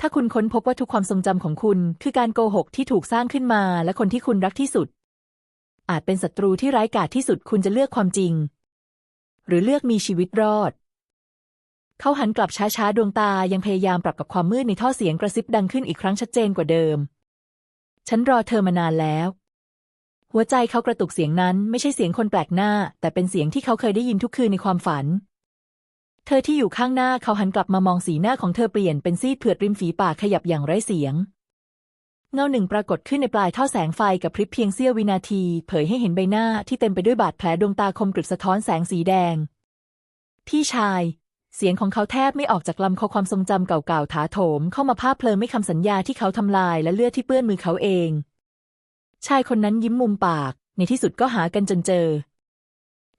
ถ้าคุณค้นพบว่าทุกความทรงจำของคุณ คือการโกหกที่ถูกสร้างขึ้นมา และคนที่คุณรักที่สุด อาจเป็นศัตรูที่ร้ายกาจที่สุดคุณจะเลือกความจริง หรือเลือกมีชีวิตรอด เขาหันกลับช้าๆ ดวงตายังพยายามปรับกับความมืดในท่อเสียงกระซิบดังขึ้นอีกครั้งชัดเจนกว่าเดิม ฉันรอเธอมานานแล้ว หัวใจเขากระตุกเสียงนั้นไม่ใช่เสียงคนแปลกหน้า แต่เป็นเสียงที่เขาเคยได้ยินทุกคืนในความฝัน เธอที่อยู่ข้างหน้าเขาหันกลับมามองสีหน้าของเธอเปลี่ยนเป็นซีดเผือดริมฝีปากขยับอย่างไร้เสียง เงาหนึ่งปรากฏขึ้นในปลายท่อแสงไฟกับพริบเพียงเสี้ยววินาที เผยให้เห็นใบหน้าที่เต็มไปด้วยบาดแผลดวงตาคมกริบสะท้อนแสงสีแดง พี่ชาย เสียงของเขาแทบไม่ออกจากลำคอความทรงจำเก่าๆถาโถม เข้ามาภาพเพลิงไม่คำสัญญาที่เขาทำลายและเลือดที่เปื้อนมือเขาเอง ชายคนนั้นยิ้มมุมปาก ในที่สุดก็หากันจนเจอ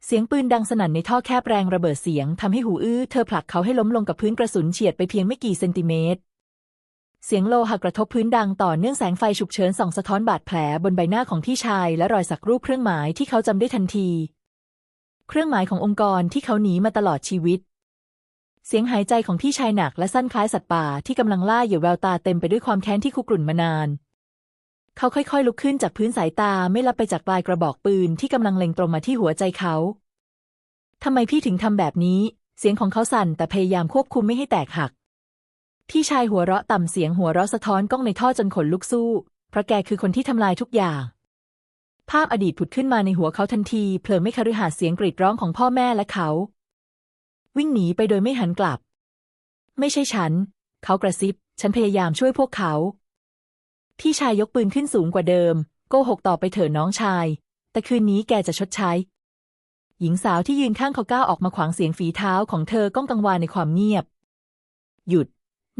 เสียงปืนดังสนั่นในท่อแคบแรงระเบิดเสียงทำให้หูอื้อเธอผลักเขาให้ล้มลงกับพื้นกระสุนเฉียดไปเพียงไม่กี่เซนติเมตร เสียงโลหะกระทบพื้นดังต่อเนื่องแสงไฟฉุกเฉินส่องสะท้อนบาดแผลบนใบหน้าของพี่ชายและรอยสักรูปเครื่องหมายที่เขาจำได้ทันที เครื่องหมายขององค์กรที่เขาหนีมาตลอดชีวิต เสียงหายใจของพี่ชายหนักและสั้นคล้ายสัตว์ป่าที่กำลังล่าเหยื่อแววตาเต็มไปด้วยความแค้นที่คุกรุ่นมานาน เขาค่อยๆ ลุกขึ้นจากพื้นสายตาไม่ลับไปจากปลายกระบอกปืนที่กำลังเล็งตรงมาที่หัวใจเขาทำไมพี่ถึงทำแบบนี้ เสียงของเขาสั่นแต่พยายามควบคุมไม่ให้แตกหัก พี่ชายหัวเราะต่ำเสียงหัวเราะสะท้อนกล้องในท่อจนขนลุกสู้ เพราะแกคือคนที่ทำลายทุกอย่าง ภาพอดีตผุดขึ้นมาในหัวเขาทันทีเพลิงไม่คฤหาสเสียงกรีดร้องของพ่อแม่และเขา วิ่งหนีไปโดยไม่หันกลับ ไม่ใช่ฉัน เขากระซิบ ฉันพยายามช่วยพวกเขา พี่ชายยกปืนขึ้นสูงกว่าเดิม โกหกต่อไปเถอะน้องชาย แต่คืนนี้แกจะชดใช้ หญิงสาวที่ยืนข้างเขาก้าวออกมาขวางเสียงฝีเท้าของเธอก้องกังวานในความเงียบ หยุด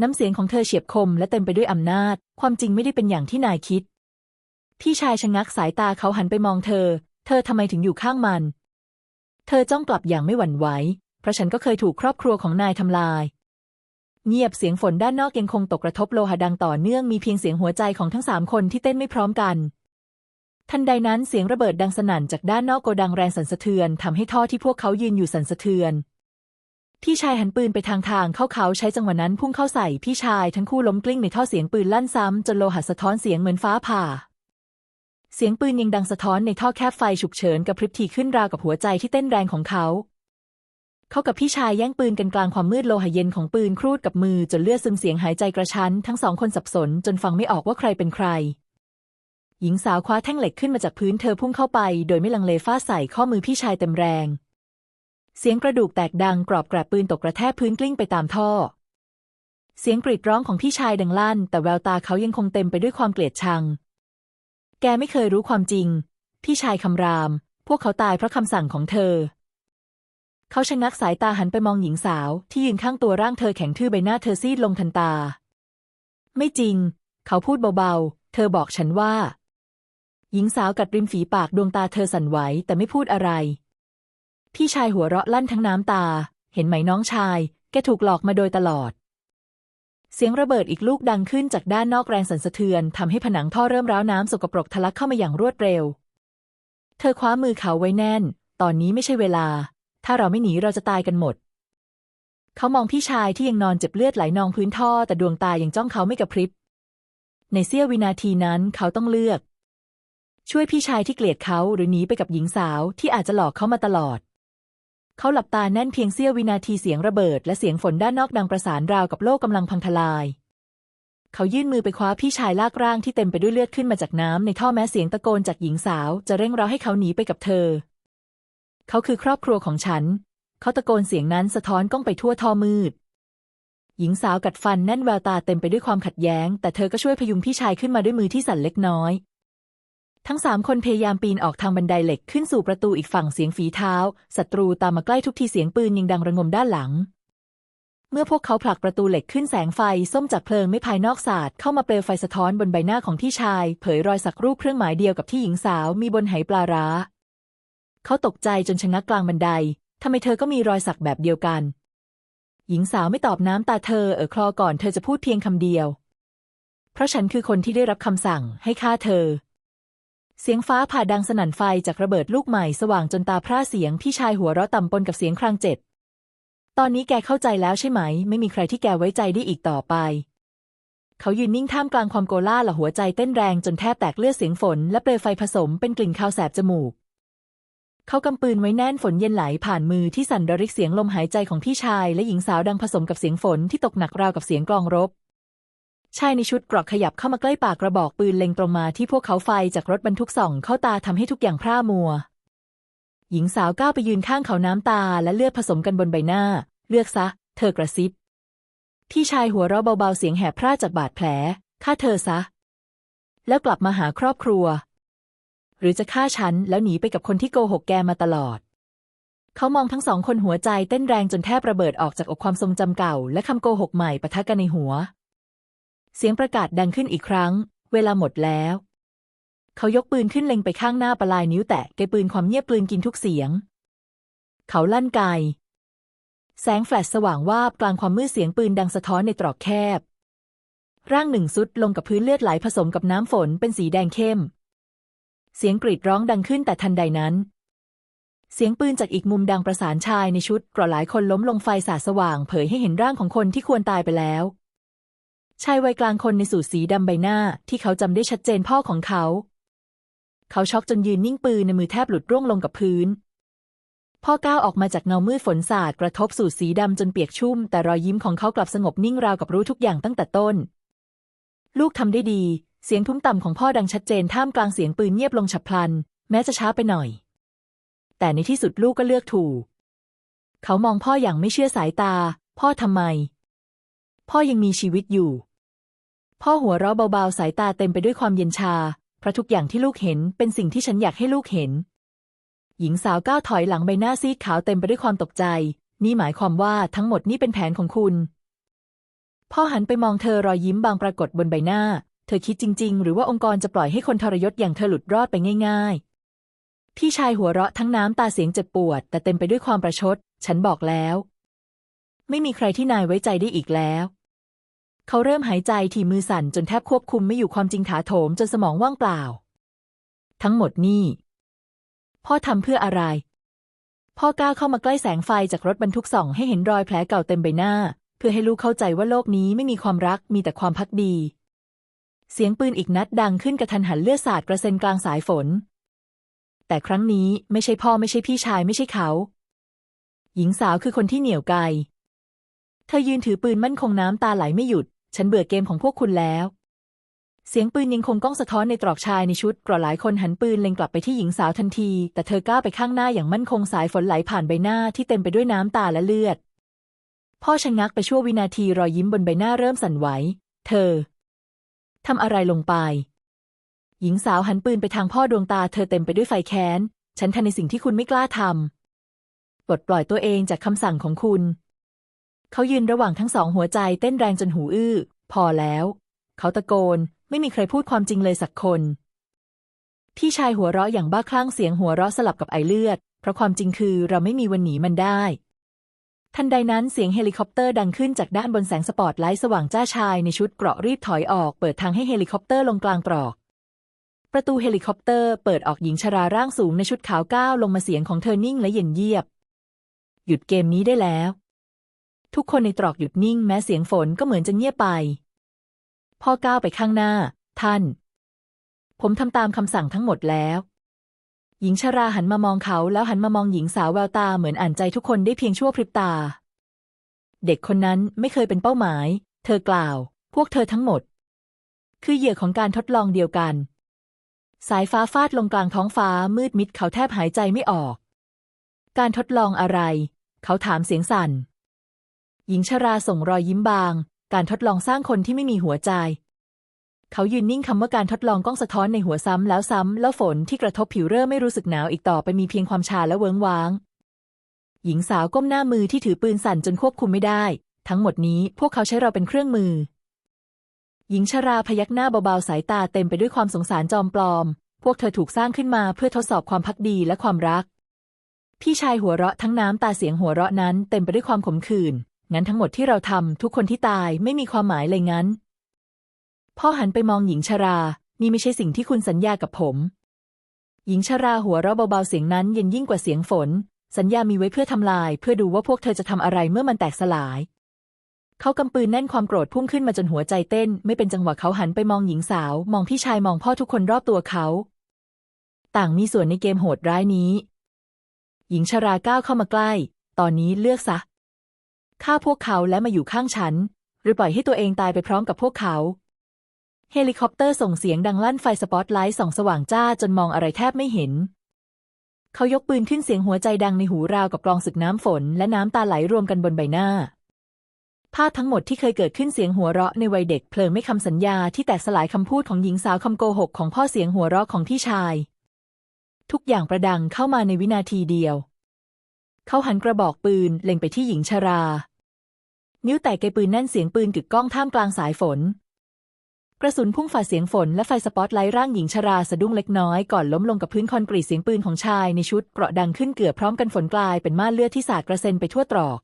น้ำเสียงของเธอเฉียบคมและเต็มไปด้วยอำนาจ ความจริงไม่ได้เป็นอย่างที่นายคิด พี่ชายชะงักสายตาเขาหันไปมองเธอ เธอทำไมถึงอยู่ข้างมัน เธอจ้องกลับอย่างไม่หวั่นไหว เพราะฉันก็เคยถูกครอบครัวของนายทำลาย เงียบเสียงฝนด้านนอกยังคงตกกระทบโลหะดังต่อเนื่องมีเพียงเสียงหัวใจของทั้งสามคนที่เต้นไม่พร้อมกัน ทันใดนั้นเสียงระเบิดดังสนั่นจากด้านนอกโกดังแรงสั่นสะเทือนทำให้ท่อที่พวกเขายืนอยู่สั่นสะเทือน พี่ชายหันปืนไปทางทางเข้าเขาใช้จังหวะนั้นพุ่งเข้าใส่พี่ชายทั้งคู่ล้มกลิ้งในท่อเสียงปืนลั่นซ้ำจนโลหะสะท้อนเสียงเหมือนฟ้าผ่า เสียงปืนยังดังสะท้อนในท่อแคบไฟฉุกเฉินกับพริบทีขึ้นราวกับหัวใจที่เต้นแรงของเขา เขากับพี่ชายแย่งปืนกันกลางความมืดโลหะเย็นของปืนครูดกับมือจนเลือดซึมเสียงหายใจกระชั้น ทั้งสองคนสับสนจนฟังไม่ออกว่าใครเป็นใคร หญิงสาวคว้าแท่งเหล็กขึ้นมาจากพื้นเธอพุ่งเข้าไป โดยไม่ลังเลฟาดใส่ข้อมือพี่ชายเต็มแรง เสียงกระดูกแตกดังกรอบแกรบปืนตกกระแทกพื้นกลิ้งไปตามท่อ เสียงกรีดร้องของพี่ชายดังลั่น แต่แววตาเขายังคงเต็มไปด้วยความเกลียดชัง แกไม่เคยรู้ความจริง พี่ชายคำราม พวกเขาตายเพราะคำสั่งของเธอ เขาชะงักสายตาหันไปมองหญิงสาว ที่ยืนข้างตัวร่างเธอแข็งทื่อใบหน้าเธอซีดลงทันตา ไม่จริง เขาพูดเบาๆ เธอบอกฉันว่า หญิงสาวกัดริมฝีปากดวงตาเธอสั่นไหวแต่ไม่พูดอะไร พี่ชายหัวเราะลั่นทั้งน้ำตา เห็นไหมน้องชาย แกถูกหลอกมาโดยตลอด เสียงระเบิดอีกลูกดังขึ้นจากด้านนอกแรงสั่นสะเทือนทำให้ผนังท่อเริ่มร้าวน้ำสกปรกทะลักเข้ามาอย่างรวดเร็ว เธอคว้ามือเขาไว้แน่น ตอนนี้ไม่ใช่เวลา ถ้าเราไม่หนีเราจะตายกันหมด เขามองพี่ชายที่ยังนอนเจ็บเลือดไหลนองพื้นท่อ แต่ดวงตายังจ้องเขาไม่กระพริบ ในเสี้ยววินาทีนั้นเขาต้องเลือก ช่วยพี่ชายที่เกลียดเขาหรือหนีไปกับหญิงสาวที่อาจจะหลอกเขามาตลอด เขาหลับตาแน่นเพียงเสี้ยววินาทีเสียงระเบิด และเสียงฝนด้านนอกดังประสานราวกับโลกกำลังพังทลายเขายื่นมือไปคว้าพี่ชายลากร่างที่เต็มไปด้วยเลือดขึ้นมาจากน้ำในท่อแม้เสียงตะโกนจากหญิงสาว จะเร่งเร้าให้เขาหนีไปกับเธอ เขาคือครอบครัวของฉัน เขาตะโกนเสียงนั้นสะท้อนก้องไปทั่วท่อมืด หญิงสาวกัดฟันแน่นแววตาเต็มไปด้วยความขัดแย้ง แต่เธอก็ช่วยพยุงพี่ชายขึ้นมาด้วยมือที่สั่นเล็กน้อย ทั้งสามคนพยายามปีนออกทางบันไดเหล็กขึ้นสู่ประตูอีกฝั่งเสียงฝีเท้าศัตรูตามมาใกล้ทุกทีเสียงปืนยังดังระงมด้านหลังเมื่อพวกเขาผลักประตูเหล็กขึ้นแสงไฟ ส้มจากเพลิงไม่ภายนอกศาสาดเข้ามาเปลวไฟสะท้อนบนใบหน้าของพี่ชาย เผยรอยสักรูปเครื่องหมายเดียวกับที่หญิงสาวมีบนไหปลาร้า เขาตกใจจนชะงักกลางบันได ทำไมเธอก็มีรอยสักแบบเดียวกัน หญิงสาวไม่ตอบน้ำตาเธอเออคลอก่อนเธอจะพูดเพียงคำเดียว เพราะฉันคือคนที่ได้รับคำสั่งให้ฆ่าเธอ เสียงฟ้าผ่าดังสนั่นไฟจากระเบิดลูกใหม่สว่างจนตาพร่าเสียงพี่ชายหัวเราะต่ำปนกับเสียงครางเจ็ด ตอนนี้แกเข้าใจแล้วใช่ไหม ไม่มีใครที่แกไว้ใจได้อีกต่อไปเขายืนนิ่งท่ามกลางความโกลาหละหัวใจเต้นแรงจนแทบแตกเลือดเสียงฝน และเปลวไฟผสมเป็นกลิ่นคาวแสบจมูก เขากำปืนไว้แน่นฝนเย็นไหลผ่านมือที่สั่นระริกเสียงลมหายใจของพี่ชายและหญิงสาวดังผสมกับเสียงฝนที่ตกหนักราวกับเสียงกลองรบ ชายในชุดกรอกขยับเข้ามาใกล้ปากกระบอกปืนเล็งตรงมาที่พวกเขาไฟจากรถบรรทุกส่องเข้าตาทำให้ทุกอย่างพร่ามัว หญิงสาวก้าวไปยืนข้างเขาน้ำตาและเลือดผสมกันบนใบหน้า เลือกซะ เธอกระซิบพี่ชายหัวเราะเบาๆเสียงแหบพร่าจากบาดแผลฆ่าเธอซะ แล้วกลับมาหาครอบครัว หรือจะฆ่าฉันแล้วหนีไปกับคนที่โกหกแกมาตลอด เขามองทั้งสองคนหัวใจเต้นแรงจนแทบระเบิดออกจากอกความทรงจำเก่า และคำโกหกใหม่ปะทะกันในหัว เสียงประกาศดังขึ้นอีกครั้ง เวลาหมดแล้ว เขายกปืนขึ้นเล็งไปข้างหน้าปลายนิ้วแตะไกปืนความเงียบกลืนกินทุกเสียง เขาลั่นไกแสงแฟลชสว่างวาบกลางความมืดเสียงปืนดังสะท้อนในตรอกแคบ ร่างหนึ่งซุดลงกับพื้นเลือดไหลผสมกับน้ำฝนเป็นสีแดงเข้ม เสียงกรีดร้องดังขึ้นแต่ทันใดนั้น เสียงปืนจากอีกมุมดังประสานชายในชุดกระหลายคนล้มลงไฟสาดสว่าง เผยให้เห็นร่างของคนที่ควรตายไปแล้ว ชายวัยกลางคนในสูทสีดำใบหน้าที่เขาจำได้ชัดเจนพ่อของเขา เขาช็อกจนยืนนิ่งปืนในมือแทบหลุดร่วงลงกับพื้น พ่อก้าวออกมาจากเงามืดฝนสาดกระทบสูทสีดำจนเปียกชุ่ม แต่รอยยิ้มของเขากลับสงบนิ่งราวกับรู้ทุกอย่างตั้งแต่ต้น ลูกทำได้ดี เสียงทุ้มต่ำของพ่อดังชัดเจนท่ามกลางเสียงปืนเงียบลงฉับพลัน แม้จะช้าไปหน่อย แต่ในที่สุดลูกก็เลือกถูก เขามองพ่ออย่างไม่เชื่อสายตา พ่อทำไม พ่อยังมีชีวิตอยู่ พ่อหัวเราะเบาๆ สายตาเต็มไปด้วยความเย็นชา เพราะทุกอย่างที่ลูกเห็นเป็นสิ่งที่ฉันอยากให้ลูกเห็น หญิงสาวก้าวถอยหลังใบหน้าซีดขาวเต็มไปด้วยความตกใจ นี่หมายความว่าทั้งหมดนี่เป็นแผนของคุณ พ่อหันไปมองเธอรอยยิ้มบางปรากฏบนใบหน้า เธอคิดจริง ๆ หรือว่าองค์กรจะปล่อยให้คนทรยศอย่างเธอหลุดรอดไปง่าย ๆ พี่ชายหัวเราะทั้งน้ำตาเสียงเจ็บปวด แต่เต็มไปด้วยความประชด ฉันบอกแล้ว ไม่มีใครที่นายไว้ใจได้อีกแล้ว เขาเริ่มหายใจที่มือสั่นจนแทบควบคุมไม่อยู่ความจริงถาโถมจนสมองว่างเปล่า ทั้งหมดนี่ พ่อทำเพื่ออะไร พ่อก้าวเข้ามาใกล้แสงไฟจากรถบรรทุกส่อง ให้เห็นรอยแผลเก่าเต็มใบหน้า เพื่อให้ลูกเข้าใจว่าโลกนี้ไม่มีความรักมีแต่ความพักดี เสียงปืนอีกนัดดังขึ้นกระทันหันเลือดสาดกระเซ็นกลางสายฝน แต่ครั้งนี้ไม่ใช่พ่อไม่ใช่พี่ชายไม่ใช่เขา หญิงสาวคือคนที่เหนี่ยวไกเธอยืนถือปืนมั่นคงน้ำตาไหลไม่หยุด ฉันเบื่อเกมของพวกคุณแล้ว เสียงปืนยังคงก้องสะท้อนในตรอกชายในชุดกระหลายคนหันปืนเล็งกลับไปที่หญิงสาวทันที แต่เธอก้าวไปข้างหน้าอย่างมั่นคงสายฝนไหลผ่านใบหน้าที่เต็มไปด้วยน้ำตาและเลือด พ่อชะงักไปชั่ววินาทีรอยยิ้มบนใบหน้าเริ่มสั่นไหว เธอ ทำอะไรลงไป หญิงสาวหันปืนไปทางพ่อดวงตาเธอเต็มไปด้วยไฟแค้น ฉันทำในสิ่งที่คุณไม่กล้าทำปลดปล่อยตัวเองจากคำสั่งของคุณ เขายืนระหว่างทั้งสองหัวใจเต้นแรงจนหูอื้อ พอแล้ว เขาตะโกน ไม่มีใครพูดความจริงเลยสักคน พี่ชายหัวเราะอย่างบ้าคลั่งเสียงหัวเราะสลับกับไอเลือด เพราะความจริงคือเราไม่มีวันหนีมันได้ ทันใดนั้นเสียงเฮลิคอปเตอร์ดังขึ้นจากด้านบนแสงสปอตไลท์สว่างจ้าชายในชุดเกราะรีบถอยออกเปิดทางให้เฮลิคอปเตอร์ลงกลางตรอก ประตูเฮลิคอปเตอร์เปิดออกหญิงชราร่างสูงในชุดขาวก้าวลงมาเสียงของเธอนิ่งและเย็นเยียบ หยุดเกมนี้ได้แล้ว ทุกคนในตรอกหยุดนิ่งแม้เสียงฝนก็เหมือนจะเงียบไป พ่อก้าวไปข้างหน้า ท่าน ผมทำตามคำสั่งทั้งหมดแล้ว หญิงชราหันมามองเขาแล้วหันมามองหญิงสาวแววตาเหมือนอ่านใจทุกคนได้เพียงชั่วพริบตา เด็กคนนั้นไม่เคยเป็นเป้าหมาย เธอกล่าว พวกเธอทั้งหมด คือเหยื่อของการทดลองเดียวกัน สายฟ้าฟาดลงกลางท้องฟ้ามืดมิดเขาแทบหายใจไม่ออก การทดลองอะไร เขาถามเสียงสั่น หญิงชราส่งรอยยิ้มบาง การทดลองสร้างคนที่ไม่มีหัวใจ เขายืนนิ่งคำว่าการทดลองกล้องสะท้อนในหัวซ้ำแล้วซ้ำแล้วฝนที่กระทบผิวเริ่มไม่รู้สึกหนาวอีกต่อไปมีเพียงความชาและเวิงว้าง หญิงสาวก้มหน้ามือที่ถือปืนสั่นจนควบคุมไม่ได้ ทั้งหมดนี้พวกเขาใช้เราเป็นเครื่องมือ หญิงชราพยักหน้าเบาๆสายตาเต็มไปด้วยความสงสารจอมปลอม พวกเธอถูกสร้างขึ้นมาเพื่อทดสอบความพักดีและความรัก พี่ชายหัวเราะทั้งน้ำตาเสียงหัวเราะนั้นเต็มไปด้วยความขมขื่นงั้นทั้งหมดที่เราทำทุกคนที่ตายไม่มีความหมายเลยงั้น พ่อหันไปมองหญิงชรา นี่ไม่ใช่สิ่งที่คุณสัญญากับผม หญิงชราหัวเราะเบาๆเสียงนั้นเย็นยิ่งกว่าเสียงฝน สัญญามีไว้เพื่อทำลาย เพื่อดูว่าพวกเธอจะทำอะไรเมื่อมันแตกสลาย เขากำปืนแน่นความโกรธพุ่งขึ้นมาจนหัวใจเต้น ไม่เป็นจังหวะเขาหันไปมองหญิงสาว มองพี่ชายมองพ่อทุกคนรอบตัวเขา ต่างมีส่วนในเกมโหดร้ายนี้ หญิงชราก้าวเข้ามาใกล้ ตอนนี้เลือกซะฆ่าพวกเขาและมาอยู่ข้างฉัน หรือปล่อยให้ตัวเองตายไปพร้อมกับพวกเขา เฮลิคอปเตอร์ส่งเสียงดังลั่นไฟสปอตไลท์ส่องสว่างจ้าจนมองอะไรแทบไม่เห็น เขายกปืนขึ้นเสียงหัวใจดังในหูราวกับกลองศึกน้ำฝน และน้ำตาไหลรวมกันบนใบหน้า ภาพทั้งหมดที่เคยเกิดขึ้นเสียงหัวเราะในวัยเด็กเพลิงไม่คำสัญญาที่แตกสลายคำพูดของหญิงสาวคำโกหกของพ่อเสียงหัวเราะของพี่ชาย ทุกอย่างประดังเข้ามาในวินาทีเดียว เขาหันกระบอกปืนเล็งไปที่หญิงชรา นิ้วแตกไกปืนแน่นเสียงปืนกึกก้องท่ามกลางสายฝน กระสุนพุ่งฝ่าเสียงฝนและไฟสปอตไลท์ร่างหญิงชราสะดุ้งเล็กน้อยก่อนล้มลงกับพื้นคอนกรีตเสียงปืนของชายในชุดเกราะดังขึ้นเกือบพร้อมกันฝนกลายเป็นม่านเลือดที่สาดกระเซ็นไปทั่วตรอก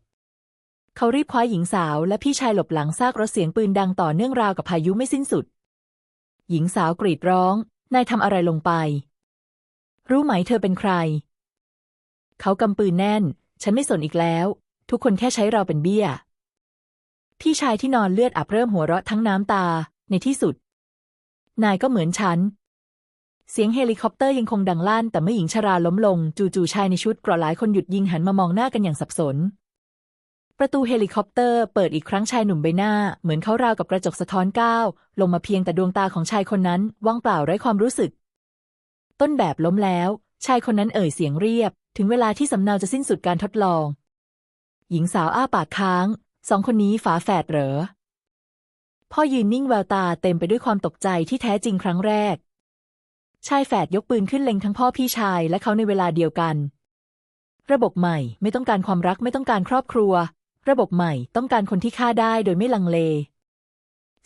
เขารีบคว้าหญิงสาวและพี่ชายหลบหลังซากรถเสียงปืนดังต่อเนื่องราวกับพายุไม่สิ้นสุด หญิงสาวกรีดร้อง นายทำอะไรลงไป รู้ไหมเธอเป็นใคร เขากำปืนแน่น ฉันไม่สนอีกแล้ว ทุกคนแค่ใช้เราเป็นเบี้ย พี่ชายที่นอนเลือดอาบเริ่มหัวเราะทั้งน้ำตา ในที่สุด นายก็เหมือนฉัน เสียงเฮลิคอปเตอร์ยังคงดังลั่น แต่เมื่อหญิงชราล้มลง จู่ๆชายในชุดเกราะหลายคนหยุดยิงหันมามองหน้ากันอย่างสับสน ประตูเฮลิคอปเตอร์เปิดอีกครั้งชายหนุ่มใบหน้า เหมือนเขาราวกับกระจกสะท้อนก้าวลงมาเพียงแต่ดวงตาของชายคนนั้น ว่างเปล่าไร้ความรู้สึก ต้นแบบล้มแล้ว ชายคนนั้นเอ่ยเสียงเรียบ ถึงเวลาที่สำเนาจะสิ้นสุดการทดลอง หญิงสาวอ้าปากค้าง สองคนนี้ฝาแฝดเหรอ พ่อยืนนิ่งแววตาเต็มไปด้วยความตกใจที่แท้จริงครั้งแรก ชายแฝดยกปืนขึ้นเล็งทั้งพ่อพี่ชายและเขาในเวลาเดียวกัน ระบบใหม่ไม่ต้องการความรักไม่ต้องการครอบครัว ระบบใหม่ต้องการคนที่ฆ่าได้โดยไม่ลังเล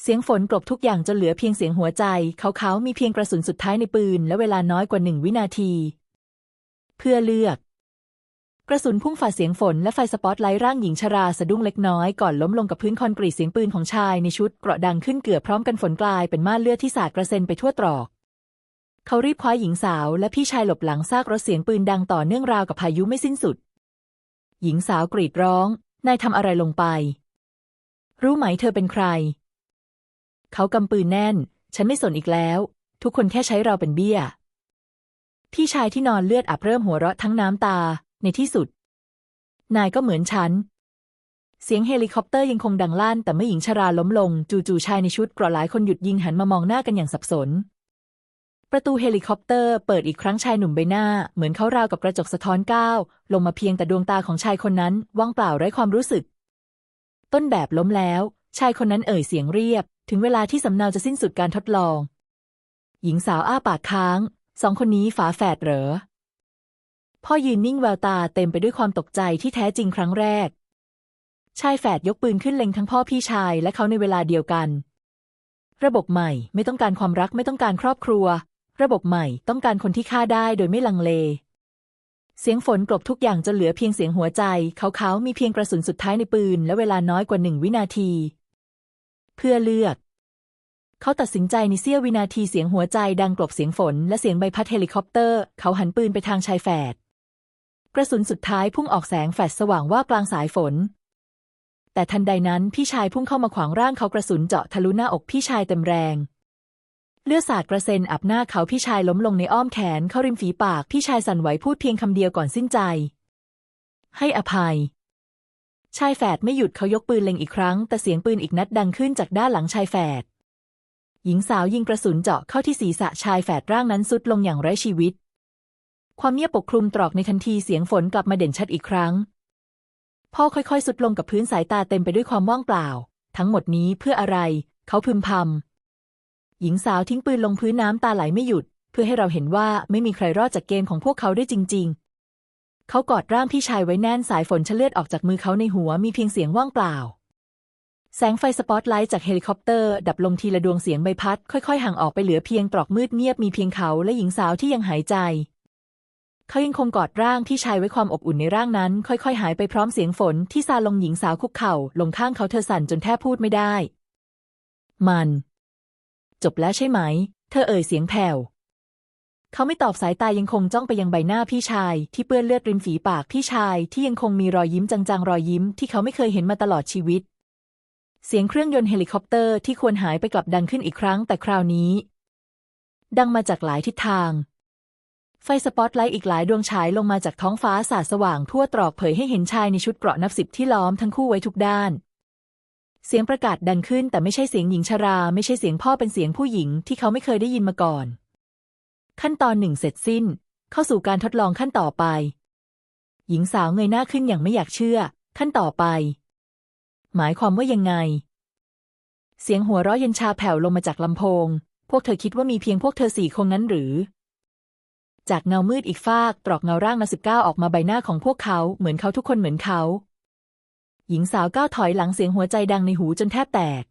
เสียงฝนกลบทุกอย่างจนเหลือเพียงเสียงหัวใจ เขาเขามีเพียงกระสุนสุดท้ายในปืนและเวลาน้อยกว่าหนึ่งวินาที เพื่อเลือก กระสุนพุ่งฝ่าเสียงฝนและไฟสปอตไลท์ร่างหญิงชราสะดุ้งเล็กน้อยก่อนล้มลงกับพื้นคอนกรีตเสียงปืนของชายในชุดเกราะดังขึ้นเกือบพร้อมกันฝนกลายเป็นม่านเลือดที่สาดกระเซ็นไปทั่วตรอก เขารีบคว้าหญิงสาวและพี่ชายหลบหลังซากรถเสียงปืนดังต่อเนื่องราวกับพายุไม่สิ้นสุด หญิงสาวกรีดร้อง นายทำอะไรลงไป รู้ไหมเธอเป็นใคร เขากำปืนแน่น ฉันไม่สนอีกแล้ว ทุกคนแค่ใช้เราเป็นเบี้ย พี่ชายที่นอนเลือดอาบเริ่มหัวเราะทั้งน้ำตา ในที่สุด นายก็เหมือนฉัน เสียงเฮลิคอปเตอร์ยังคงดังลั่น แต่เมื่อหญิงชราล้มลง จู่ๆชายในชุดเกราะหลายคนหยุดยิงหันมามองหน้ากันอย่างสับสน ประตูเฮลิคอปเตอร์เปิดอีกครั้งชายหนุ่มใบหน้า เหมือนเขาราวกับกระจกสะท้อนก้าวลงมาเพียงแต่ดวงตาของชายคนนั้น ว่างเปล่าไร้ความรู้สึก ต้นแบบล้มแล้ว ชายคนนั้นเอ่ยเสียงเรียบ ถึงเวลาที่สำเนาจะสิ้นสุดการทดลอง หญิงสาวอ้าปากค้าง สองคนนี้ฝาแฝดเหรอ พ่อยืนนิ่งแววตาเต็มไปด้วยความตกใจที่แท้จริงครั้งแรก ชายแฝดยกปืนขึ้นเล็งทั้งพ่อพี่ชายและเขาในเวลาเดียวกัน ระบบใหม่ไม่ต้องการความรักไม่ต้องการครอบครัว ระบบใหม่ต้องการคนที่ฆ่าได้โดยไม่ลังเล เสียงฝนกลบทุกอย่างจนเหลือเพียงเสียงหัวใจ เขาเขามีเพียงกระสุนสุดท้ายในปืน และเวลาน้อยกว่าหนึ่งวินาที เพื่อเลือกเขาตัดสินใจในเสี้ยววินาทีเสียงหัวใจดังกลบเสียงฝนและเสียงใบพัดเฮลิคอปเตอร์ เขาหันปืนไปทางชายแฝด กระสุนสุดท้ายพุ่งออกแสงแฟลชสว่างว่ากลางสายฝน แต่ทันใดนั้นพี่ชายพุ่งเข้ามาขวางร่างเขากระสุนเจาะทะลุหน้าอกพี่ชายเต็มแรง เลือดสาดกระเซ็นอับหน้าเขาพี่ชายล้มลงในอ้อมแขนเข้าริมฝีปากพี่ชายสั่นไหวพูดเพียงคำเดียวก่อนสิ้นใจ ให้อภัย ชายแฝดไม่หยุดเขายกปืนเล็งอีกครั้ง แต่เสียงปืนอีกนัดดังขึ้นจากด้านหลังชายแฝดหญิงสาวยิงกระสุนเจาะเข้าที่ศีรษะชายแฝดร่างนั้นสุดลงอย่างไร้ชีวิต ความเงียบปกคลุมตรอกในทันทีเสียงฝนกลับมาเด่นชัดอีกครั้ง พ่อค่อยๆสุดลงกับพื้นสายตาเต็มไปด้วยความว่างเปล่า ทั้งหมดนี้เพื่ออะไร เขาพึมพำหญิงสาวทิ้งปืนลงพื้นน้ำตาไหลไม่หยุด เพื่อให้เราเห็นว่าไม่มีใครรอดจากเกมของพวกเขาได้จริง ๆ เขากอดร่างพี่ชายไว้แน่นสายฝนชะเลือดออกจากมือเขาในหัวมีเพียงเสียงว่างเปล่า แสงไฟสปอตไลท์จากเฮลิคอปเตอร์ ดับลงทีละดวงเสียงใบพัด ค่อยๆห่างออกไปเหลือเพียงตรอกมืดเงียบมีเพียงเขาและหญิงสาวที่ยังหายใจ เขายังคงกอดร่างพี่ชายไว้ความอบอุ่นในร่างนั้น ค่อยๆ หายไปพร้อมเสียงฝนที่ซาลงหญิงสาวคุกเข่า ลงข้างเขาเธอสั่นจนแทบพูดไม่ได้ มัน จบแล้วใช่ไหม เธอเอ่ยเสียงแผ่วเขาไม่ตอบสายตายังคงจ้องไปยังใบหน้าพี่ชาย ที่เปื้อนเลือดริมฝีปากพี่ชายที่ยังคงมีรอยยิ้มจางๆ รอยยิ้มที่เขาไม่เคยเห็นมาตลอดชีวิต เสียงเครื่องยนต์เฮลิคอปเตอร์ที่ควรหายไปกลับดังขึ้นอีกครั้งแต่คราวนี้ ดังมาจากหลายทิศทาง ไฟสปอตไลท์อีกหลายดวงฉายลงมาจากท้องฟ้าสาดสว่างทั่วตรอกเผยให้เห็นชายในชุดเกราะนับสิบที่ล้อมทั้งคู่ไว้ทุกด้าน เสียงประกาศดังขึ้นแต่ไม่ใช่เสียงหญิงชรา ไม่ใช่เสียงพ่อเป็นเสียงผู้หญิงที่เขาไม่เคยได้ยินมาก่อน ขั้นตอนหนึ่งเสร็จสิ้น เข้าสู่การทดลองขั้นต่อไป หญิงสาวเงยหน้าขึ้นอย่างไม่อยากเชื่อ ขั้นต่อไป หมายความว่ายังไง เสียงหัวเราะเย็นชาแผ่วลงมาจากลำโพง พวกเธอคิดว่ามีเพียงพวกเธอสี่คนนั้นหรือ จากเงามืดอีกฟากตรอกเงาร่างนาสิบเก้าออกมาใบหน้าของพวกเขาเหมือนเขาทุกคนเหมือนเขา หญิงสาวก้าวถอยหลังเสียงหัวใจดังในหูจนแทบแตก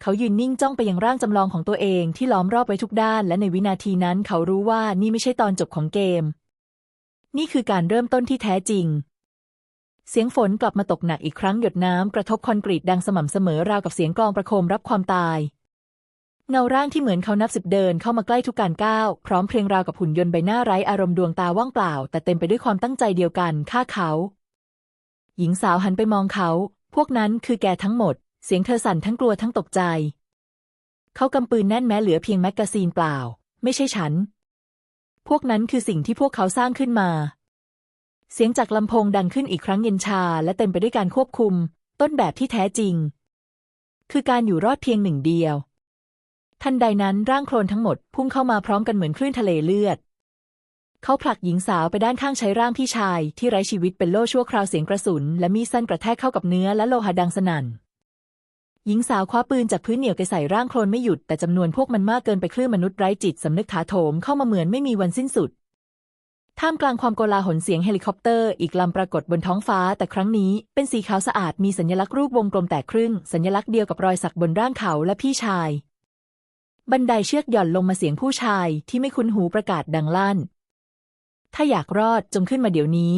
เขายืนนิ่งจ้องไปยังร่างจำลองของตัวเองที่ล้อมรอบไว้ทุกด้าน และในวินาทีนั้นเขารู้ว่านี่ไม่ใช่ตอนจบของเกม นี่คือการเริ่มต้นที่แท้จริง เสียงฝนกลับมาตกหนักอีกครั้งหยดน้ำกระทบคอนกรีตดังสม่ำเสมอราวกับเสียงกลองประโคมรับความตาย เงาร่างที่เหมือนเขานับสิบเดินเข้ามาใกล้ทุกการก้าว พร้อมเพรียงราวกับหุ่นยนต์ใบหน้าไร้อารมณ์ดวงตาว่างเปล่า แต่เต็มไปด้วยความตั้งใจเดียวกันฆ่าเขา หญิงสาวหันไปมองเขา พวกนั้นคือแกทั้งหมด เสียงเธอสั่นทั้งกลัวทั้งตกใจ เขากำปืนแน่นแม้เหลือเพียงแมกกาซีนเปล่า ไม่ใช่ฉัน พวกนั้นคือสิ่งที่พวกเขาสร้างขึ้นมา เสียงจากลำโพงดังขึ้นอีกครั้งเย็นชา และเต็มไปด้วยการควบคุม ต้นแบบที่แท้จริง คือการอยู่รอดเพียงหนึ่งเดียว ทันใดนั้นร่างโคลนทั้งหมดพุ่งเข้ามาพร้อมกันเหมือนคลื่นทะเลเลือด เขาผลักหญิงสาวไปด้านข้างใช้ร่างพี่ชาย ที่ไร้ชีวิตเป็นโล่ชั่วคราวเสียงกระสุน และมีดสั้นกระแทกเข้ากับเนื้อและโลหะดังสนั่น หญิงสาวคว้าปืนจากพื้นเหนียวไปใส่ร่างโคลนไม่หยุดแต่จำนวนพวกมันมากเกินไปคลื่นมนุษย์ไร้จิตสำนึกถาโถมเข้ามาเหมือนไม่มีวันสิ้นสุดท่ามกลางความโกลาหลเสียงเฮลิคอปเตอร์อีกลำปรากฏบนท้องฟ้า แต่ครั้งนี้เป็นสีขาวสะอาดมีสัญลักษณ์รูปวงกลมแตกครึ่ง สัญลักษณ์เดียวกับรอยสักบนร่างเขาและพี่ชาย บันไดเชือกหย่อนลงมาเสียงผู้ชายที่ไม่คุ้นหูประกาศดังลั่น ถ้าอยากรอดจงขึ้นมาเดี๋ยวนี้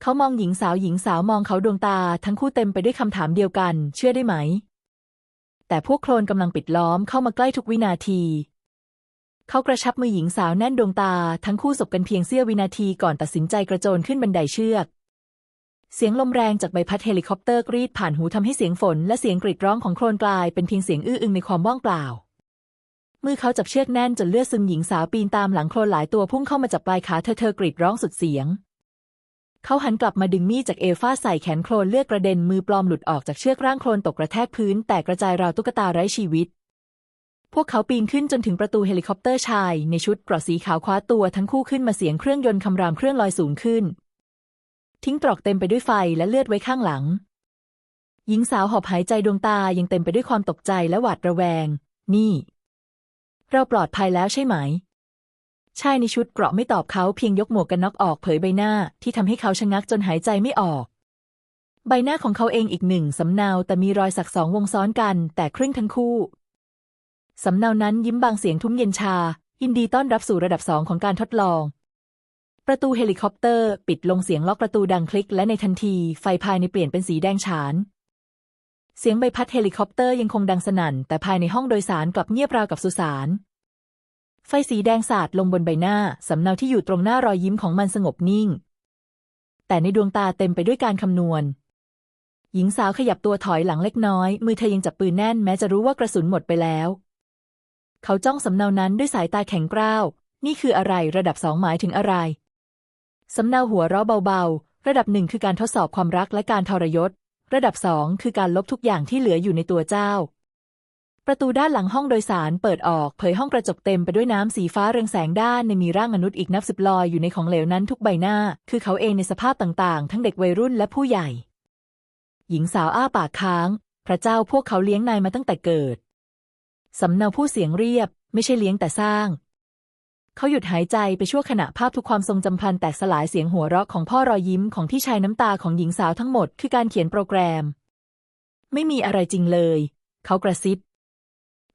เขามองหญิงสาวหญิงสาวมองเขาดวงตาทั้งคู่เต็มไปด้วยคำถามเดียวกัน เชื่อได้ไหม แต่พวกโคลนกำลังปิดล้อมเข้ามาใกล้ทุกวินาที เขากระชับมือหญิงสาวแน่นดวงตา ทั้งคู่สบกันเพียงเสี้ยววินาทีก่อนตัดสินใจกระโจนขึ้นบันไดเชือกเสียงลมแรงจากใบพัดเฮลิคอปเตอร์กรีดผ่านหูทำให้เสียงฝนและเสียงกรีดร้องของโคลนกลายเป็นเพียงเสียงอื้ออึงในความว่างเปล่า มือเขาจับเชือกแน่นจนเลือดซึมหญิงสาวปีนตามหลังโคลนหลายตัวพุ่งเข้ามาจับปลายขาเธอเธอกรีดร้องสุดเสียง เขาหันกลับมาดึงมีดจากเอลฟาใส่แขนโคลนเลือดกระเด็นมือปลอมหลุดออกจากเชือกร่างโคลนตกกระแทกพื้น แตกกระจายราวตุ๊กตาไร้ชีวิต พวกเขาปีนขึ้นจนถึงประตูเฮลิคอปเตอร์ชาย ในชุดเกราะสีขาวคว้าตัวทั้งคู่ขึ้นมาเสียงเครื่องยนต์คำรามเครื่องลอยสูงขึ้น ทิ้งตรอกเต็มไปด้วยไฟและเลือดไว้ข้างหลัง หญิงสาวหอบหายใจดวงตายังเต็มไปด้วยความตกใจและหวาดระแวง นี่ เราปลอดภัยแล้วใช่ไหม ชายในชุดเกราะไม่ตอบเขาเพียงยกหมวกกันน็อกออกเผยใบหน้าที่ทำให้เขาชะงักจนหายใจไม่ออก ใบหน้าของเขาเองอีกหนึ่งสำเนาแต่มีรอยสักสองวงซ้อนกัน แต่ครึ่งทั้งคู่ สำเนานั้นยิ้มบางเสียงทุ้มเย็นชา ยินดีต้อนรับสู่ระดับสองของการทดลองประตูเฮลิคอปเตอร์ ปิดลงเสียงล็อกประตูดังคลิกและในทันที ไฟภายในเปลี่ยนเป็นสีแดงฉาน เสียงใบพัดเฮลิคอปเตอร์ยังคงดังสนั่น แต่ภายในห้องโดยสารกลับเงียบราวกับสุสาน ไฟสีแดงสาดลงบนใบหน้า สำเนาที่อยู่ตรงหน้ารอยยิ้มของมันสงบนิ่ง แต่ในดวงตาเต็มไปด้วยการคำนวณ หญิงสาวขยับตัวถอยหลังเล็กน้อย มือเธอยังจับปืนแน่นแม้จะรู้ว่ากระสุนหมดไปแล้ว เขาจ้องสำเนานั้นด้วยสายตาแข็งกร้าว นี่คืออะไรระดับสองหมายถึงอะไร สำเนาหัวเราะเบาๆ ระดับหนึ่งคือการทดสอบความรักและการทรยศ ระดับสองคือการลบทุกอย่างที่เหลืออยู่ในตัวเจ้า ประตูด้านหลังห้องโดยสารเปิดออกเผยห้องกระจกเต็มไปด้วยน้ำสีฟ้าเรืองแสงด้านในมีร่างมนุษย์อีกนับสิบลอยอยู่ในของเหลวนั้นทุกใบหน้า คือเขาเองในสภาพต่างๆ ทั้งเด็กวัยรุ่นและผู้ใหญ่ หญิงสาวอ้าปากค้าง พระเจ้าพวกเขาเลี้ยงนายมาตั้งแต่เกิดสำเนาผู้เสียงเรียบ ไม่ใช่เลี้ยงแต่สร้าง เขาหยุดหายใจไปชั่วขณะภาพทุกความทรงจำพันแตกสลายเสียงหัวเราะของพ่อรอยยิ้มของพี่ชายน้ำตาของหญิงสาวทั้งหมดคือการเขียนโปรแกรม ไม่มีอะไรจริงเลย เขากระซิบ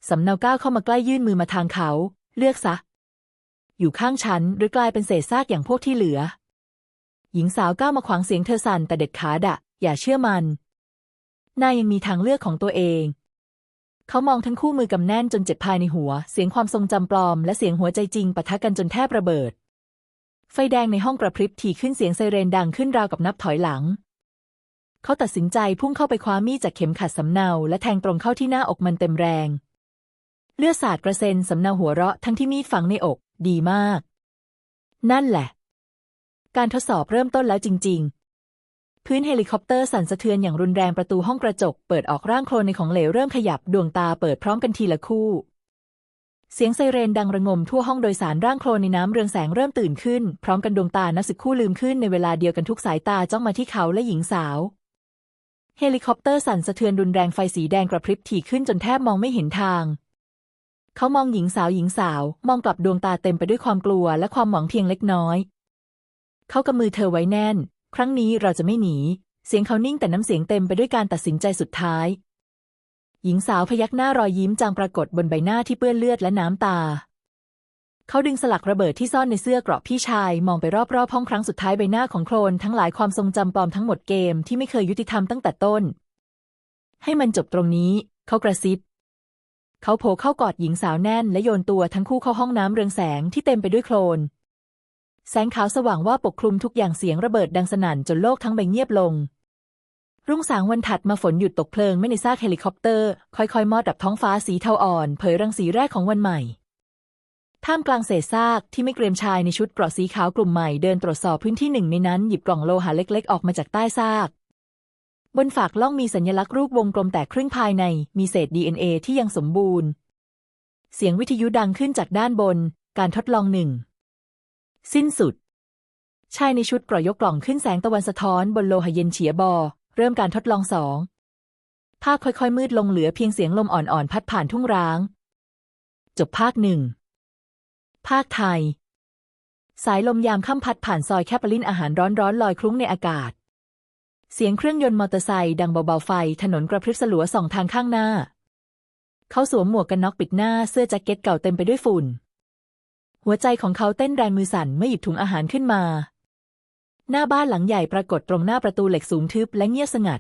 สำเนาก้าวเข้ามาใกล้ยื่นมือมาทางเขา เลือกซะ อยู่ข้างฉันหรือกลายเป็นเศษซากอย่างพวกที่เหลือ หญิงสาวก้าวมาขวางเสียงเธอสั่นแต่เด็ดขาดะ อย่าเชื่อมัน นายยังมีทางเลือกของตัวเอง เขามองทั้งคู่มือกำแน่นจนเจ็บภายในหัว เสียงความทรงจำปลอมและเสียงหัวใจจริงปะทะกันจนแทบระเบิด ไฟแดงในห้องกระพริบถี่ขึ้นเสียงไซเรนดังขึ้นราวกับนับถอยหลัง เขาตัดสินใจพุ่งเข้าไปคว้ามีดจากเข็มขัดสำเนา และแทงตรงเข้าที่หน้าอกมันเต็มแรง เลือดสาดกระเซ็นสำเนาหัวเราะทั้งที่มีดฝังในอก ดีมาก นั่นแหละ การทดสอบเริ่มต้นแล้วจริงๆ พื้นเฮลิคอปเตอร์สั่นสะเทือนอย่างรุนแรงประตูห้องกระจก เปิดออกร่างโคลนในของเหลวเริ่มขยับดวงตาเปิดพร้อมกันทีละคู่ เสียงไซเรนดังระงมทั่วห้องโดยสารร่างโคลนในน้ำเรืองแสงเริ่มตื่นขึ้น พร้อมกันดวงตานักศึกคู่ลืมขึ้นในเวลาเดียวกันทุกสายตาจ้องมาที่เขาและหญิงสาว เฮลิคอปเตอร์สั่นสะเทือนรุนแรงไฟสีแดงกระพริบถี่ขึ้นจนแทบมองไม่เห็นทาง เขามองหญิงสาวหญิงสาว มองกลับดวงตาเต็มไปด้วยความกลัวและความหวังเพียงเล็กน้อย เขากำมือเธอไว้แน่น ครั้งนี้เราจะไม่หนี เสียงเขานิ่งแต่น้ำเสียงเต็มไปด้วยการตัดสินใจสุดท้าย หญิงสาวพยักหน้ารอยยิ้มจางปรากฏบนใบหน้าที่เปื้อนเลือดและน้ำตา เขาดึงสลักระเบิดที่ซ่อนในเสื้อเกราะพี่ชายมองไปรอบๆห้องครั้งสุดท้ายใบหน้าของโคลนทั้งหลายความทรงจำปลอมทั้งหมดเกมที่ไม่เคยยุติธรรมตั้งแต่ต้น ให้มันจบตรงนี้ เขากระซิบเขาโผล่เข้ากอดหญิงสาวแน่นและโยนตัวทั้งคู่เข้าห้องน้ำเรืองแสงที่เต็มไปด้วยโคลน แสงขาวสว่างว่าปกคลุมทุกอย่างเสียงระเบิดดังสนั่นจนโลกทั้งใบเงียบลง รุ่งสางวันถัดมาฝนหยุดตกเพลิงไม่ในซากเฮลิคอปเตอร์ ค่อยๆ มอดดับท้องฟ้าสีเทาอ่อน เผยรังสีแรกของวันใหม่ ท่ามกลางเศษซากที่ไม่เกรียมชายในชุดเกราะสีขาวกลุ่มใหม่เดินตรวจสอบพื้นที่หนึ่งในนั้นหยิบกล่องโลหะเล็ก ๆ ออกมาจากใต้ซาก บนฝากล่องมีสัญลักษณ์รูปวงกลมแตกครึ่งภายในมีเศษ DNA ที่ยังสมบูรณ์ เสียงวิทยุดังขึ้นจากด้านบน การทดลองหนึ่ง สิ้นสุด ชายในชุดเกราะยกกล่องขึ้นแสงตะวันสะท้อนบนโลหะเย็นเฉียบอ เริ่มการทดลองสองภาพค่อยๆ มืดลงเหลือเพียงเสียงลมอ่อนๆ พัดผ่านทุ่งร้าง จบภาคหนึ่ง ภาคไทย สายลมยามค่ำพัดผ่านซอยแคปปลินอาหารร้อนๆ ลอยคลุ้งในอากาศ เสียงเครื่องยนต์มอเตอร์ไซค์ดังเบาๆไฟ ถนนกระพริบสลัวส่องทางข้างหน้า เขาสวมหมวกกันน็อกปิดหน้าเสื้อแจ็คเก็ตเก่าเต็มไปด้วยฝุ่น หัวใจของเขาเต้นแรงมือสั่นเมื่อหยิบถุงอาหารขึ้นมา หน้าบ้านหลังใหญ่ปรากฏตรงหน้าประตูเหล็กสูงทึบและเงียบสงัด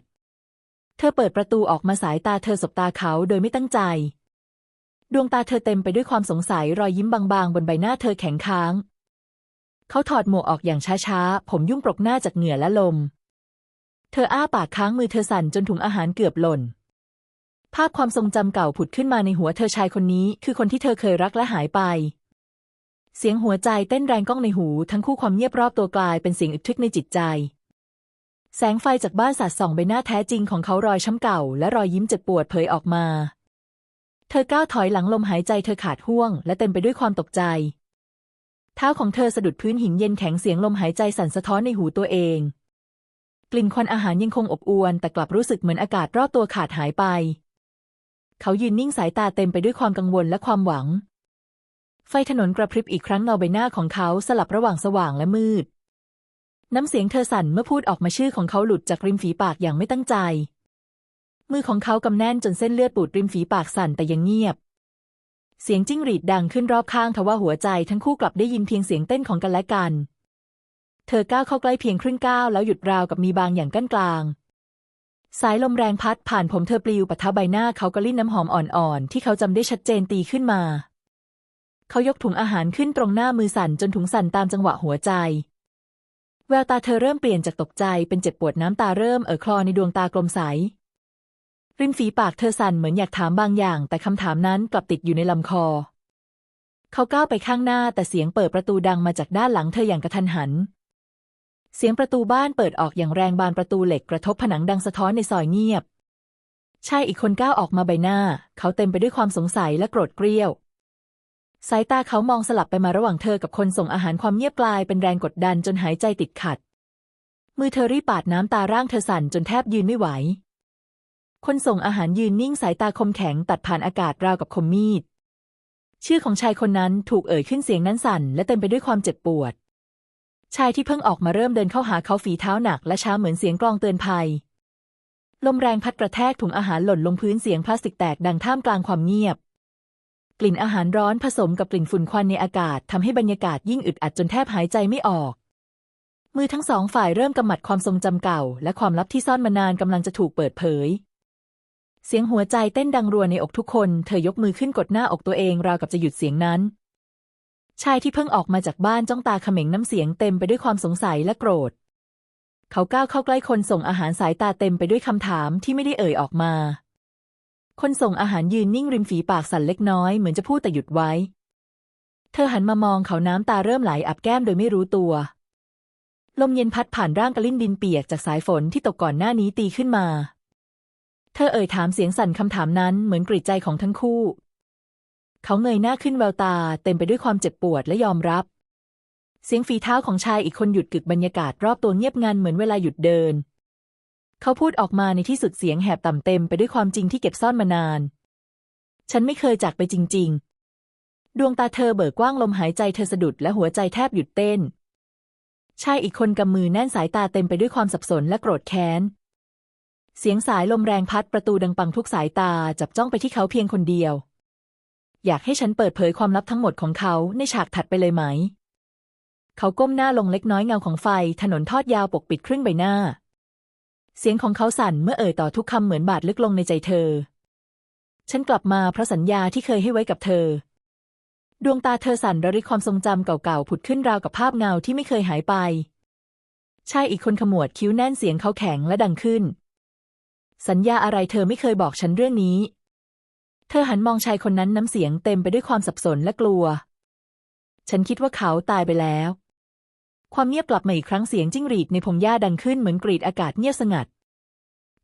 เธอเปิดประตูออกมาสายตาเธอสบตาเขาโดยไม่ตั้งใจ ดวงตาเธอเต็มไปด้วยความสงสัยรอยยิ้มบางๆ บนใบหน้าเธอแข็งค้าง เขาถอดหมวกออกอย่างช้าๆ ผมยุ่งปรกหน้าจากเหงื่อและลม เธออ้าปากค้างมือเธอสั่นจนถุงอาหารเกือบหล่นภาพความทรงจำเก่าผุดขึ้นมาในหัวเธอชายคนนี้ คือคนที่เธอเคยรักและหายไป เสียงหัวใจเต้นแรงก้องในหู ทั้งคู่ความเงียบรอบตัวกลายเป็นเสียงอึดทึกในจิตใจ แสงไฟจากบ้านสาดส่องใบหน้าแท้จริงของเขารอยช้ำเก่า และรอยยิ้มเจ็บปวดเผยออกมา เธอก้าวถอยหลังลมหายใจเธอขาดห่วง และเต็มไปด้วยความตกใจ เท้าของเธอสะดุดพื้นหินเย็นแข็งเสียงลมหายใจสั่นสะท้อนในหูตัวเอง กลิ่นควันอาหารยังคงอบอวล แต่กลับรู้สึกเหมือนอากาศรอบตัวขาดหายไป เขายืนนิ่งสายตาเต็มไปด้วยความกังวลและความหวัง ไฟถนนกระพริบอีกครั้งเงาใบหน้าของเขาสลับระหว่างสว่างและมืด น้ำเสียงเธอสั่นเมื่อพูดออกมาชื่อของเขาหลุดจากริมฝีปากอย่างไม่ตั้งใจ มือของเขากำแน่นจนเส้นเลือดปูดริมฝีปากสั่นแต่ยังเงียบ เสียงจิ้งหรีดดังขึ้นรอบข้างทว่าหัวใจทั้งคู่กลับได้ยินเพียงเสียงเต้นของกันและกัน เธอก้าวเข้าใกล้เพียงครึ่งก้าวแล้วหยุดราวกับมีบางอย่างกั้นกลางสายลมแรงพัดผ่านผมเธอปลิวปะทะใบหน้าเขาก็ลิ้นน้ำหอมอ่อนๆ ที่เขาจำได้ชัดเจนตีขึ้นมา เขายกถุงอาหารขึ้นตรงหน้ามือสั่นจนถุงสั่นตามจังหวะหัวใจ แววตาเธอเริ่มเปลี่ยนจากตกใจเป็นเจ็บปวดน้ำตาเริ่มเอ่อคลอในดวงตากลมใส ริมฝีปากเธอสั่นเหมือนอยากถามบางอย่าง แต่คำถามนั้นกลับติดอยู่ในลำคอ เขาก้าวไปข้างหน้าแต่เสียงเปิดประตูดังมาจากด้านหลังเธออย่างกระทันหัน เสียงประตูบ้านเปิดออกอย่างแรงบานประตูเหล็กกระทบผนังดังสะท้อนในซอยเงียบชายอีกคนก้าวออกมาใบหน้า เขาเต็มไปด้วยความสงสัยและโกรธเกรี้ยว สายตาเขามองสลับไปมาระหว่างเธอกับคนส่งอาหารความเงียบกลายเป็นแรงกดดันจนหายใจติดขัด มือเธอรีบปาดน้ำตาร่างเธอสั่นจนแทบยืนไม่ไหว คนส่งอาหารยืนนิ่งสายตาคมแข็งตัดผ่านอากาศราวกับคมมีด ชื่อของชายคนนั้นถูกเอ่ยขึ้นเสียงนั้นสั่นและเต็มไปด้วยความเจ็บปวด ชายที่เพิ่งออกมาเริ่มเดินเข้าหาเขาฝีเท้าหนักและช้าเหมือนเสียงกลองเตือนภัย ลมแรงพัดกระแทกถุงอาหารหล่นลงพื้นเสียงพลาสติกแตกดังท่ามกลางความเงียบ กลิ่นอาหารร้อนผสมกับกลิ่นฝุ่นควันในอากาศทำให้บรรยากาศยิ่งอึดอัดจนแทบหายใจไม่ออก มือทั้งสองฝ่ายเริ่มกำหมัดความทรงจำเก่า และความลับที่ซ่อนมานานกำลังจะถูกเปิดเผย เสียงหัวใจเต้นดังรัวในอกทุกคน เธอยกมือขึ้นกดหน้าอกตัวเองราวกับจะหยุดเสียงนั้น ชายที่เพิ่งออกมาจากบ้านจ้องตาเขม็งน้ำเสียงเต็มไปด้วยความสงสัยและโกรธ เขาก้าวเข้าใกล้คนส่งอาหารสายตาเต็มไปด้วยคำถามที่ไม่ได้เอ่ยออกมา คนส่งอาหารยืนนิ่งริมฝีปากสั่นเล็กน้อยเหมือนจะพูดแต่หยุดไว้ เธอหันมามองเขาน้ำตาเริ่มไหลอับแก้มโดยไม่รู้ตัว ลมเย็นพัดผ่านร่างกระลิ่นดินเปียกจากสายฝนที่ตกก่อนหน้านี้ตีขึ้นมา เธอเอ่ยถามเสียงสั่นคำถามนั้นเหมือนกรีดใจของทั้งคู่ เขาเงยหน้าขึ้นแววตาเต็มไปด้วยความเจ็บปวดและยอมรับ เสียงฝีเท้าของชายอีกคนหยุดกึกบรรยากาศรอบตัวเงียบงันเหมือนเวลาหยุดเดิน เขาพูดออกมาในที่สุดเสียงแหบต่ำเต็มไปด้วยความจริงที่เก็บซ่อนมานาน ฉันไม่เคยจากไปจริง ๆ ดวงตาเธอเบิกกว้างลมหายใจเธอสะดุดและหัวใจแทบหยุดเต้น ชายอีกคนกำมือแน่นสายตาเต็มไปด้วยความสับสนและโกรธแค้น เสียงสายลมแรงพัดประตูดังปังทุกสายตาจับจ้องไปที่เขาเพียงคนเดียว อยากให้ฉันเปิดเผยความลับทั้งหมดของเขาในฉากถัดไปเลยไหม เขาก้มหน้าลงเล็กน้อยเงาของไฟ ถนนทอดยาวปกปิดครึ่งใบหน้า เสียงของเขาสั่นเมื่อเอ่ยต่อทุกคำเหมือนบาดลึกลงในใจเธอ ฉันกลับมาเพราะสัญญาที่เคยให้ไว้กับเธอ ดวงตาเธอสั่นระลึกความทรงจำเก่าๆผุดขึ้นราวกับภาพเงาที่ไม่เคยหายไป ชายอีกคนขมวดคิ้วแน่นเสียงเขาแข็งและดังขึ้น สัญญาอะไรเธอไม่เคยบอกฉันเรื่องนี้ เธอหันมองชายคนนั้นน้ำเสียงเต็มไปด้วยความสับสนและกลัว ฉันคิดว่าเขาตายไปแล้ว ความเงียบกลับมาอีกครั้งเสียงจิ้งหรีดในพงหญ้าดังขึ้นเหมือนกรีดอากาศเงียบสงัด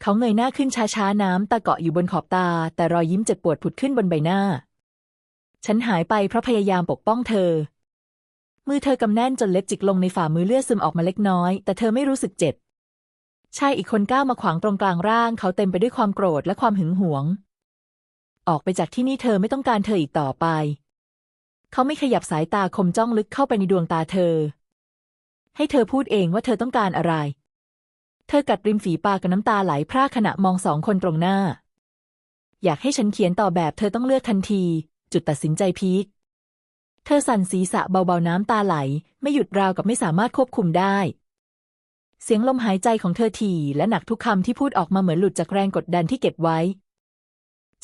เขาเงยหน้าขึ้นช้าๆ น้ำตาเกาะอยู่บนขอบตา แต่รอยยิ้มเจ็บปวดผุดขึ้นบนใบหน้า ฉันหายไปเพราะพยายามปกป้องเธอ มือเธอกำแน่นจนเล็บจิกลงในฝ่ามือเลือดซึมออกมาเล็กน้อย แต่เธอไม่รู้สึกเจ็บชายอีกคนก้าวมาขวางตรงกลางร่าง เขาเต็มไปด้วยความโกรธและความหึงหวง ออกไปจากที่นี่เธอไม่ต้องการเธออีกต่อไป เขาไม่ขยับสายตาคมจ้องลึกเข้าไปในดวงตาเธอ ให้เธอพูดเองว่าเธอต้องการอะไร เธอกัดริมฝีปากกับน้ำตาไหลพร่าขณะมองสองคนตรงหน้า อยากให้ฉันเขียนต่อแบบเธอต้องเลือกทันที จุดตัดสินใจพีคเธอสั่นศีรษะเบาๆน้ำตาไหล ไม่หยุดราวกับไม่สามารถควบคุมได้ เสียงลมหายใจของเธอถี่และหนักทุกคำที่พูดออกมาเหมือนหลุดจากแรงกดดันที่เก็บไว้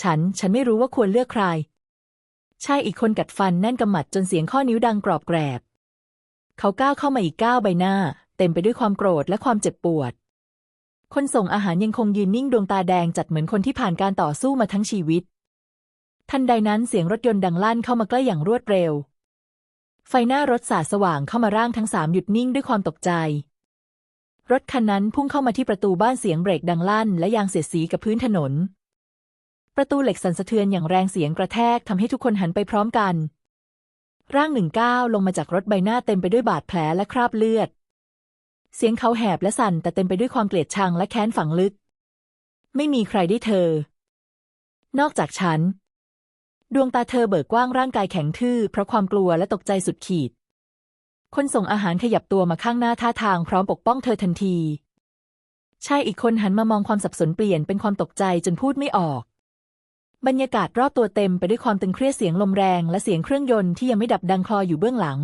ฉัน ฉันไม่รู้ว่าควรเลือกใครชายอีกคนกัดฟันแน่นกำหมัดจนเสียงข้อนิ้วดังกรอบแกรบ เขาก้าวเข้ามาอีกก้าวใบหน้า เต็มไปด้วยความโกรธและความเจ็บปวด คนส่งอาหารยังคงยืนนิ่งดวงตาแดงจัดเหมือนคนที่ผ่านการต่อสู้มาทั้งชีวิต ทันใดนั้นเสียงรถยนต์ดังลั่นเข้ามาใกล้อย่างรวดเร็ว ไฟหน้ารถสาดสว่างเข้ามาร่างทั้งสามหยุดนิ่งด้วยความตกใจ รถคันนั้นพุ่งเข้ามาที่ประตูบ้านเสียงเบรกดังลั่น และยางเสียดสีกับพื้นถนน ประตูเหล็กสั่นสะเทือนอย่างแรงเสียงกระแทกทำให้ทุกคนหันไปพร้อมกัน ร่างหนึ่งก้าวลงมาจากรถใบหน้าเต็มไปด้วยบาดแผลและคราบเลือด เสียงเขาแหบและสั่นแต่เต็มไปด้วยความเกลียดชังและแค้นฝังลึก ไม่มีใครได้เธอ นอกจากฉัน ดวงตาเธอเบิกกว้างร่างกายแข็งทื่อเพราะความกลัวและตกใจสุดขีด คนส่งอาหารขยับตัวมาข้างหน้าท่าทางพร้อมปกป้องเธอทันทีชายอีกคนหันมามองความสับสนเปลี่ยนเป็นความตกใจจนพูดไม่ออก บรรยากาศรอบตัวเต็มไปด้วยความตึงเครียดเสียงลมแรงและเสียงเครื่องยนต์ที่ยังไม่ดับดังคลออยู่เบื้องหลัง